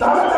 তারা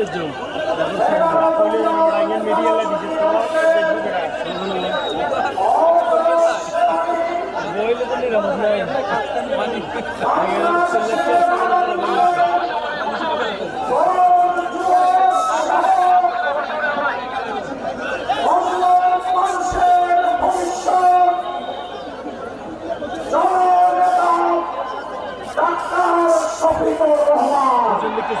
মতো বই লিখতে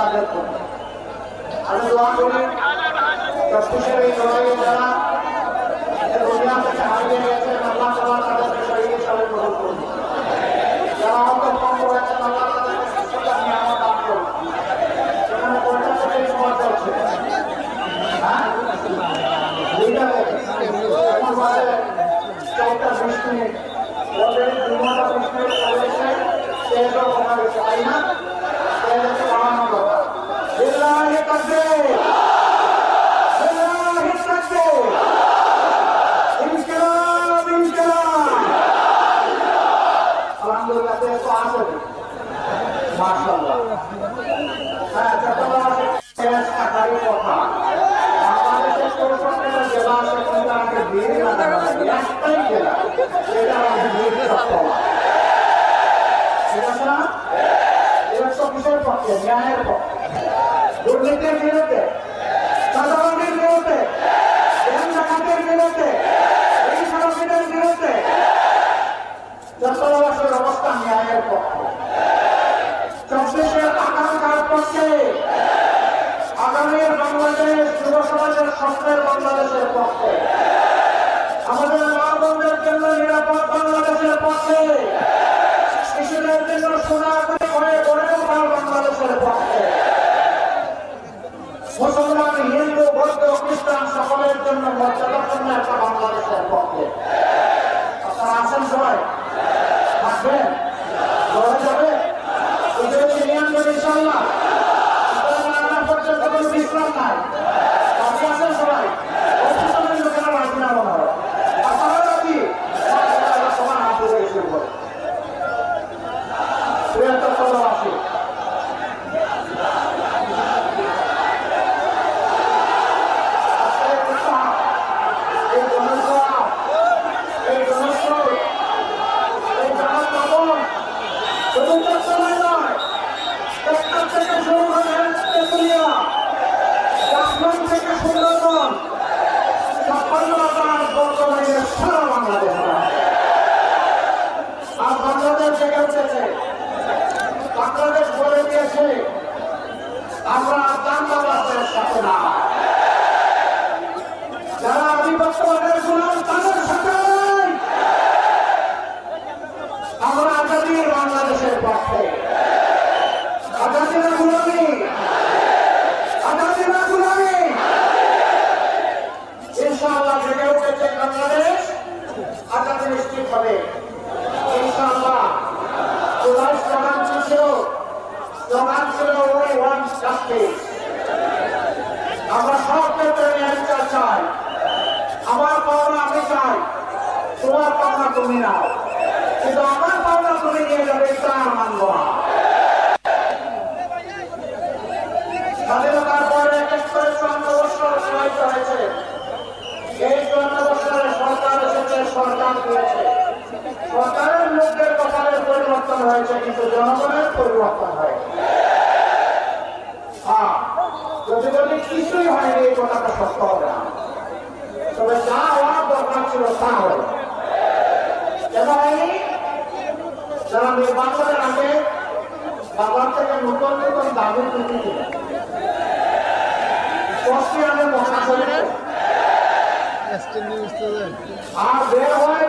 তাদের করবে আমি দোয়া করি সবকিছুর এই লড়াইয়ে যারা এটা আমাদের বিরুদ্ধে থাকতে হবে ঠিক আছে না এবার তো কিসের পক্ষে ন্যায়ের পক্ষে দুর্নীতির বিরুদ্ধে চাঁদাবাদের বিরুদ্ধে ব্যাংক ডাকাতের বিরুদ্ধে এই সরকারের বিরুদ্ধে আগামীর বাংলাদেশ যুব সমাজের স্বপ্নের বাংলাদেশের পক্ষে আমাদের মা বোনদের জন্য নিরাপদ বাংলাদেশের পক্ষে। শিশুদের জন্য সোনা করে ঘরে গড়ে ওঠা বাংলাদেশের পক্ষে। মুসলমান, হিন্দু, বৌদ্ধ, খ্রিস্টান সকলের জন্য মর্যাদাপূর্ণ একটা বাংলাদেশের পক্ষে। আপনারা আসেন সবাই? আছে। আমরা জানতাম সাথে না। করতে হবে না তবে যা হওয়ার দরকার ছিল তা হবে কেন হয়নি যারা নির্বাচনের আগে বাবার থেকে নতুন নতুন দাবি তুলে দিল কষ্টে আর বের হয়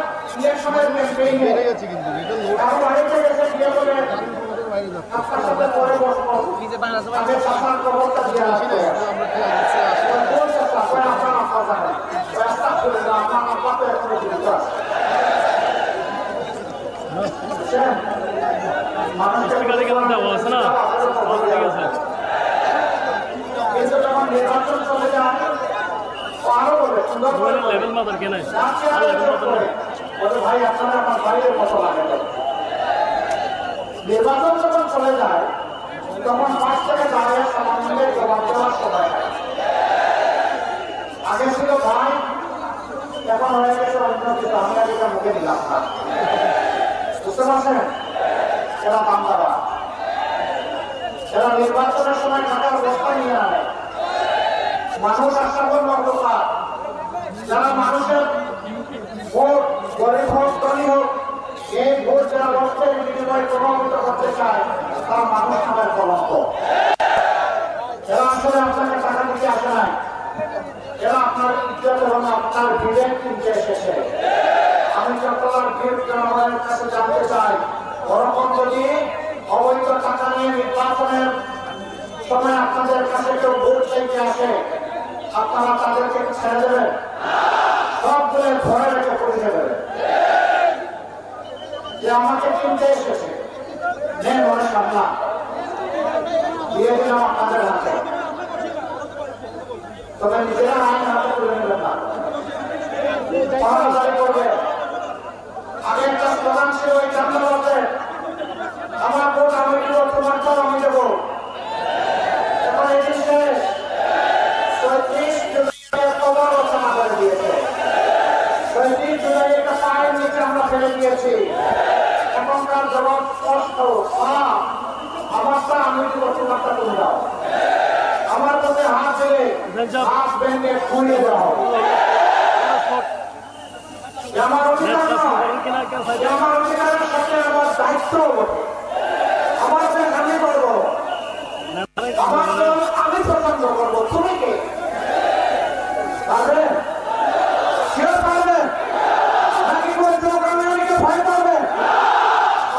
স্পিকারে গেলাম দেওয়া আছে না ঠিক আছে লেভেল মাদার কেন লেভেল। বলে ভাই আপনারা আমার বাইরের মতো লাগে। নির্বাচন যখন চলে যায় তখন পাঁচ থেকে দাঁড়িয়ে সমন্বয়ে জবাব দেওয়ার সময় আগে ছিল ভাই, এখন হয়ে গেছে অন্য কিছু আমি আর মুখে দিলাম না বুঝতে পারছেন এরা বাংলারা এরা নির্বাচনের সময় টাকার অবস্থা নিয়ে আনে, মানুষ আশা করল অন্ধকার। যারা মানুষের ভোট গরিব হোক, ধনী হোক এই ভোট যারা রক্তের বিনিময়ে প্রভাবিত করতে চায়, তারা মানুষ নামের কলঙ্ক। এরা আসলে আপনাকে টাকা দিতে আসে নাই এরা আপনার ইজ্জত এবং আপনার ভিড়ের কিনতে এসেছে আমি চট্টগ্রাম ভিড় জনগণের কাছে জানতে চাই। ওরকম যদি অবৈধ টাকা নিয়ে নিজেরা আইন আগে একটা স্লোগান ছিল ওই চান্দাবাদে আমার ভোট আমি দিব তোমার চাল আমি দেবো। এখন এটি শেষ পঁয়ত্রিশ জুলাই কবর রচনা করে দিয়েছে। পঁয়ত্রিশ জুলাই একটা পায়ের নিচে আমরা ফেলে দিয়েছি। এখনকার জবাব স্পষ্ট। আমারটা আমি দিব তোমারটা তুমি দাও। আমার কাছে হাত দিলে হাত খুঁড়িয়ে দাও। আমার আমার অধিকারের সাথে বটে আমার দেশ আমি করব আমার দল আমি পছন্দ করব তুমি কে পারবে কেউ পারবে নাকি কোনো যুবক আমাকে ভয় পাবে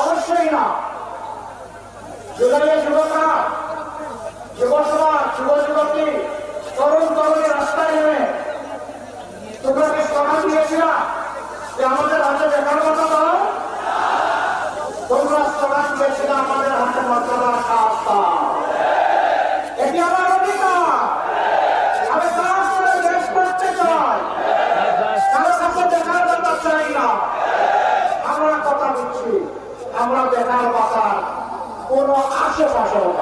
অবশ্যই না জুলাইয়ের যুবকরা যুবসভা যুব যুবতী তরুণ তরুণী রাস্তায় নেমে তোমরা কি স্লোগান দিয়েছিল যে আমাদের হাতে দেখার কথা দাও তোমরা স্লোগান দিয়েছিল আমাদের হাতে মর্যাদা কাজ দাও এটি আমার অধিকার আমি কাজ করে দেশ করতে চাই কারও কাছে দেখার কথা চাই না আমরা কথা দিচ্ছি আমরা দেখার বাতার কোনো আশেপাশেও